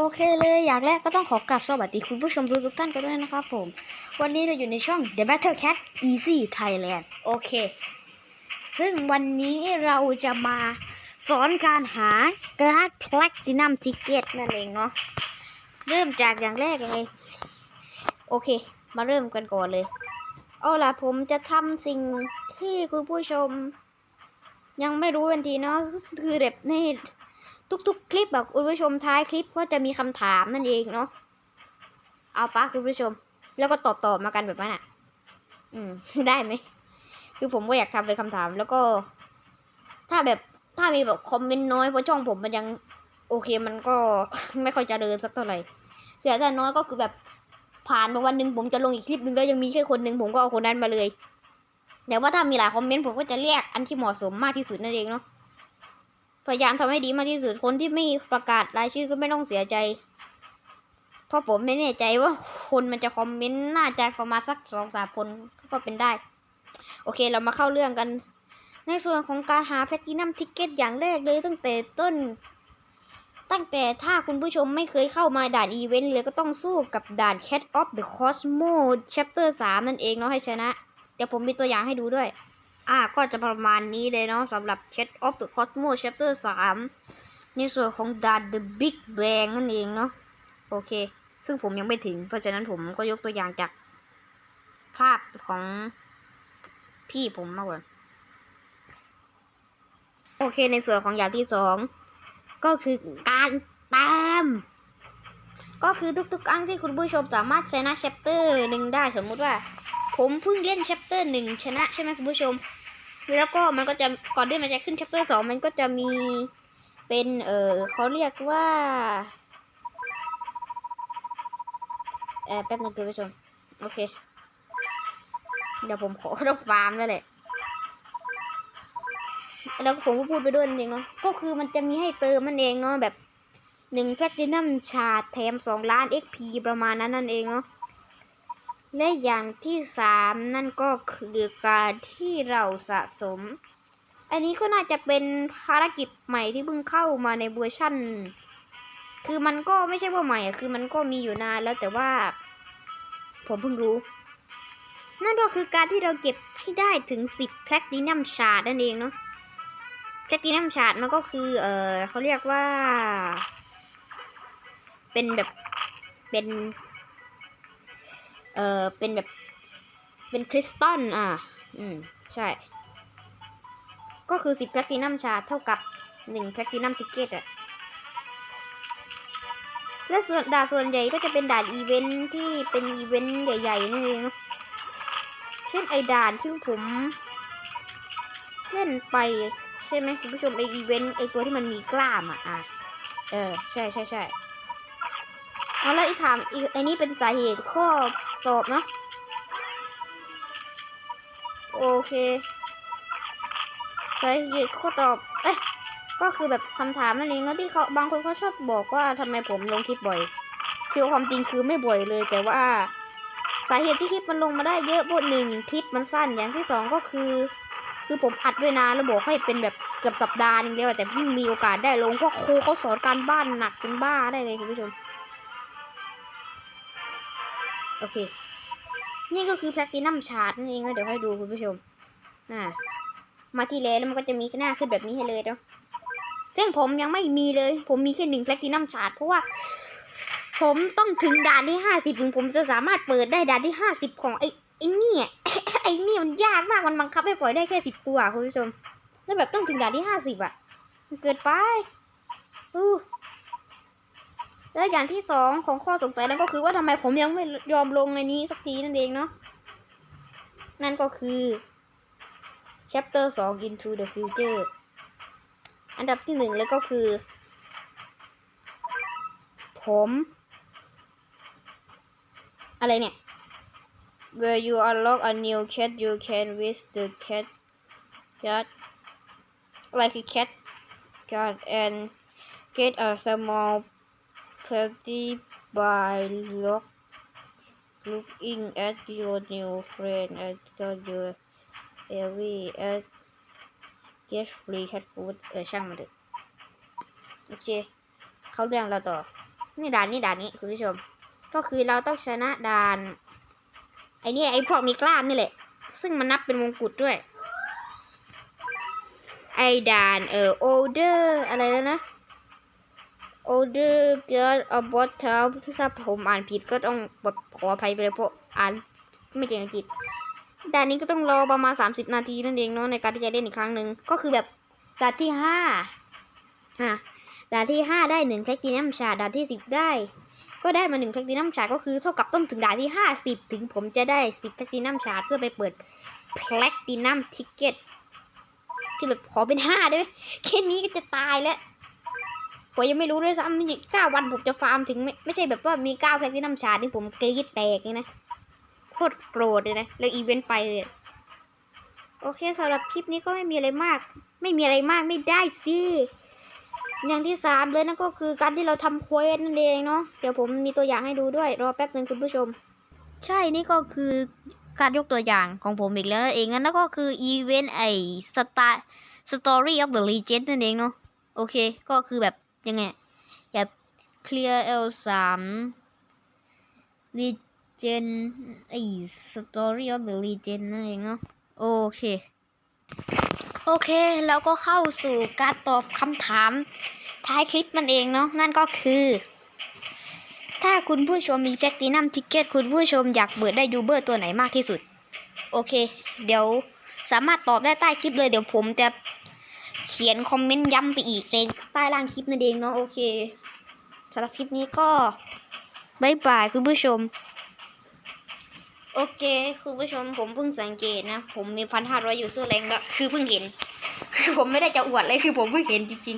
โอเคเลยอย่างแรกก็ต้องขอกราบสวัสดีคุณผู้ชมทุกท่านกันด้วยนะครับผม วันนี้เราอยู่ในช่อง The Battle Cat Easy Thailand โอเค ซึ่งวันนี้เราจะมาสอนการหาการ์ด Platinum Ticket นั่นเองเนาะเริ่มจากอย่างแรกเลย โอเค มาเริ่มกันก่อนเลย เอาล่ะผมจะทำสิ่งที่คุณผู้ชม ยังไม่รู้ทันทีเนาะคือแบบใน ทุกๆ คลิปแบบคุณผู้ชมท้ายคลิปก็จะมีคำถามนั่นเองเนาะเอาปะคุณผู้ชม แล้วก็ตอบตอบมากันแบบนั้นอะ อืมได้ไหมคือผมก็อยากทำเป็นคำถาม แล้วก็ ถ้าแบบถ้ามีแบบคอมเมนต์น้อยเพราะช่องผมมันยัง โอเคมันก็ไม่ค่อยเจริญสักเท่าไหร่คือถ้าน้อยก็คือแบบผ่านมาวันหนึ่งผมจะลงอีกคลิปหนึ่งแล้วยังมีแค่คนหนึ่งผมก็เอาคนนั้นมาเลยแต่ว่าถ้ามีหลายคอมเมนต์ผมก็จะเรียกอันที่เหมาะสมมากที่สุดนั่นเองเนาะ พยายามทำให้ดีมากที่สุดคนที่ไม่ประกาศรายชื่อก็ไม่ต้องเสียใจ เพราะผมไม่แน่ใจว่าคนมันจะคอมเมนต์น่าจะประมาณสักสองสามคนก็เป็นได้ โอเคเรามาเข้าเรื่องกัน ในส่วนของการหาแพลตินัมทิกเก็ตอย่างแรกเลยตั้งแต่ต้น ตั้งแต่ถ้าคุณผู้ชมไม่เคยเข้ามาด่านอีเวนต์เลยก็ต้องสู้กับด่าน Cat of the Cosmo Chapter 3 นั่นเองเนาะให้ชนะ เดี๋ยวผมมีตัวอย่างให้ดูด้วย อ่าก็จะประมาณนี้เลยเนาะสำหรับ Cat of the Cosmo Chapter 3 ในส่วนของด่าน The Big Bang นั่นเองเนาะโอเค ซึ่งผมยังไม่ถึง เพราะฉะนั้นผมก็ยกตัวอย่างจาก ภาพของพี่ผมมาก่อน โอเคในส่วนของอย่างที่สองก็คือการตามก็คือทุกๆครั้งที่คุณผู้ชมสามารถชนะ chapter หนึ่งได้สมมุติว่า ผมเพิ่งเล่น chapter หนึ่งชนะใช่ไหมคุณผู้ชม แล้วก็มันก็จะก่อนที่มันจะขึ้น chapter สองมันก็จะมีเป็นเออเขาเรียกว่าเออแป๊บนึงคุณผู้ชม โอเค เดี๋ยวผมขอต้องฟาร์มแล้วแหละแล้วผมก็พูดไปด้วยนั่นเองเนาะก็คือมันจะมีให้เติมมันเองเนาะแบบหนึ่งแพลตินัมชาร์ดแถมสองล้าน XP ประมาณนั้นนั่นเองเนาะ และอย่างที่สามนั่นก็คือการที่เราสะสม อันนี้ก็น่าจะเป็นภารกิจใหม่ที่เพิ่งเข้ามาในเวอร์ชั่น คือมันก็ไม่ใช่ว่าใหม่อะคือมันก็มีอยู่นานแล้วแต่ว่า ผมเพิ่งรู้ นั่นก็คือการที่เราเก็บให้ได้ถึง 10แพลตินัมชาร์ดนั่นเองเนาะแพลตินัมชาร์ดมันก็คือ เออเขาเรียกว่า เป็นแบบ เป็น เออเป็นแบบ เป็นคริสตัลอะ อืม ใช่ ก็คือสิบแพลตินัมชาเท่ากับหนึ่งแพลตินัมติเกตอะและส่วนด่านส่วนใหญ่ก็จะเป็นด่านอีเวนท์ที่เป็นอีเวนท์ใหญ่ๆนั่นเองเช่นไอด่านที่ผมเล่นไปใช่ไหมคุณผู้ชมไออีเวนต์ไอตัวที่มันมีกล้ามอะอะเออ ใช่ใช่ใช่เอาแล้วอีถามอีกไอนี้เป็นสาเหตุข้อ สอบเนาะโอเคสาเหตุข้อตอบ เอ๊ะก็คือแบบคำถามนั่นเองแล้วที่เขาบางคนเขาชอบบอกว่าทำไมผมลงคลิปบ่อย คือความจริงคือไม่บ่อยเลย แต่ว่า สาเหตุที่คลิปมันลงมาได้เยอะเพราะหนึ่งคลิปมันสั้นอย่างที่สองก็คือ คือผมอัดไว้นานแล้วบอกให้เป็นแบบเกือบสัปดาห์นึงแล้วแต่เพิ่งมีโอกาสได้ลงเพราะครูเขาสอนการบ้านหนักเป็นบ้าได้เลยคุณผู้ชม โอเค นี่ก็คือแพลตินัมชาร์ตนั่นเองนะเดี๋ยวให้ดูคุณผู้ชม อ่า มาที่เลแล้วมันก็จะมีหน้าขึ้นแบบนี้ให้เลยเนาะซึ่งผมยังไม่มีเลย ผมมีแค่หนึ่งแพลตินัมชาร์ตเพราะว่า ผมต้องถึงด่านที่ห้าสิบถึงผมจะสามารถเปิดได้ด่านที่ห้าสิบของไอ้ไอ้นี่ไอ้นี่มันยากมากมันบังคับให้ปล่อยได้แค่สิบตัวคุณผู้ชม แล้วแบบต้องถึงด่านที่ห้าสิบอะมันเกิดไปอู้ แล้วอย่างที่สองของข้อสงสัยนั่นก็คือว่าทำไมผมยังไม่ยอมลงในนี้สักทีนั่นเองเนาะนั่นก็คือ chapter สอง into the future อันดับที่หนึ่งเลยก็คือ ผม อะไรเนี่ย where you unlock a new cat you can with the cat cat like a cat cat and get a small party by look looking at your new friend and tell you every at get free cat food เออช่างมันเถอะโอเค เขาเรื่องเราต่อ นี่ด่านนี่ด่านนี้คุณผู้ชม ก็คือเราต้องชนะด่าน ไอ้นี่ไอ้พวกมีกล้ามนี่แหละ ซึ่งมันนับเป็นมงกุฎด้วย ไอ้ด่านเออ older อะไรแล้วนะ older girl about town ถ้าผมอ่านผิดก็ต้องแบบขออภัยไปเลยเพราะอ่านไม่เก่งอังกฤษด่านนี้ก็ต้องรอประมาณ 30 นาทีนั่นเองเนาะในการที่จะเล่นอีกครั้งหนึ่งก็คือแบบด่านที่ห้าอะด่านที่ห้าได้หนึ่งแพลตินัมชาด่านที่สิบได้ ก็ได้มาหนึ่งแพลตินัมชาก็คือเท่ากับต้องถึงด่านที่ห้าสิบถึงผมจะได้สิบแพลตินัมชาเพื่อไปเปิดแพลตินัมทิกเก็ตคือแบบขอเป็นห้าได้ไหมแค่นี้ก็จะตายแล้ว ผมยังไม่รู้ด้วยซ้ำเก้าวันผมจะฟาร์มถึงไม่ไม่ใช่แบบว่ามีเก้าแพลตินัมชาร์ดนี่ผมกรี๊ดแตกเลยนะโคตรโกรธเลยนะแล้วอีเวนต์ไปเลยโอเคสำหรับคลิปนี้ก็ไม่มีอะไรมาก ไม่มีอะไรมากไม่ได้สิอย่างที่สามเลยนั่นก็คือการที่เราทำควสนั่นเองเนาะเดี๋ยวผมมีตัวอย่างให้ดูด้วยรอแป๊บหนึ่งคุณผู้ชม ใช่นี่ก็คือการยกตัวอย่างของผมอีกแล้วนั่นเองนั่นก็คืออีเวนต์ไอสตาร์ Story of the Legend นั่นเองเนาะโอเค ก็คือแบบ ยังไงแบบ clear L3 Legend ไอ Story of the Legend นั่นเองเนาะโอเค โอเค แล้วก็เข้าสู่การตอบคำถามท้ายคลิปมันเองเนาะนั่นก็คือถ้าคุณผู้ชมมีแพลตินัมทิกเก็ตคุณผู้ชมอยากเปิดได้ยูเบอร์ตัวไหนมากที่สุด โอเค เดี๋ยวสามารถตอบได้ใต้คลิปเลยเดี๋ยวผมจะ ขียนคอมเมนต์ย้ำไปอีกในใต้ล่างคลิปนั่นเองเนาะโอเคสำหรับคลิปนี้ก็บายบายคุณผู้ชม โอเค คุณผู้ชมผมเพิ่งสังเกตนะ ผมมีพันห้าร้อยอยู่เสื้อแรงแล้วคือเพิ่งเห็น คือผมไม่ได้จะอวดเลยคือผมเพิ่งเห็นจริง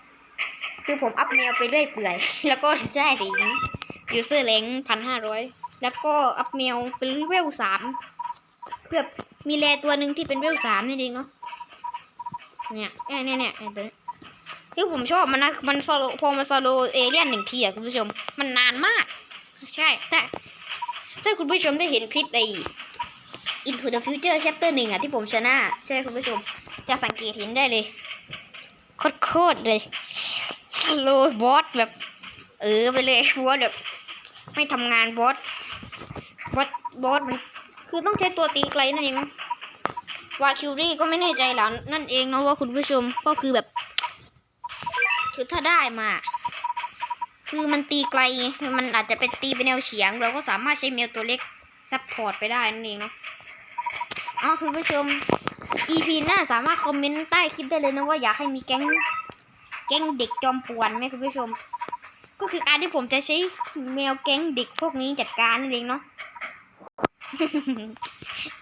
ๆ คือผมอัพแมวไปเรื่อยเปื่อย แล้วก็ได้ถึงอยู่เสื้อแรงพันห้าร้อยแล้วก็อัพแมวเป็นเวลสามเพื่อมีแรตัวหนึ่งที่เป็นเวลสามนี่เองเนาะ เนี่ยเนี่ยเนี่ยเนี่ยเนี่ยตัวนี้คือผมชอบมันนะมันโซโลพอมาโซโลเอเลี่ยนหนึ่งทีอะคุณผู้ชม มันนานมาก ใช่แต่ถ้าคุณผู้ชมได้เห็นคลิปไอ้ Into the Future Chapter หนึ่งอะที่ผมชนะ ใช่คุณผู้ชม จะสังเกตเห็นได้เลย โคตรเลยสโลบอสแบบ เออไปเลยบอสแบบ ไม่ทำงานบอสบอสบอสมัน คือต้องใช้ตัวตีไกลนั่นเอง วาคิวรี่ก็ไม่แน่ใจแล้วนั่นเองเนาะว่าคุณผู้ชมก็คือแบบ คือถ้าได้มา คือมันตีไกลมันอาจจะเป็นตีเป็นแนวเฉียง เราก็สามารถใช้เมลตัวเล็กซัพพอร์ตไปได้นั่นเองเนาะอ๋อคุณผู้ชม EP หน้าสามารถคอมเมนต์ใต้คลิปได้เลยนะว่าอยากให้มีแก๊งแก๊งเด็กจอมป่วนไหมคุณผู้ชม ก็คือการที่ผมจะใช้แมวแก๊งเด็กพวกนี้จัดการนั่นเองเนาะ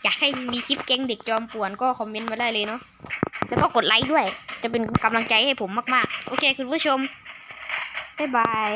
อยากให้มีคลิปแก๊งเด็กจอมป่วนก็คอมเมนต์มาได้เลยเนาะแล้วก็กดไลค์ด้วย จะเป็นกำลังใจให้ผมมาก ๆ โอเคคุณผู้ชมบ๊ายบาย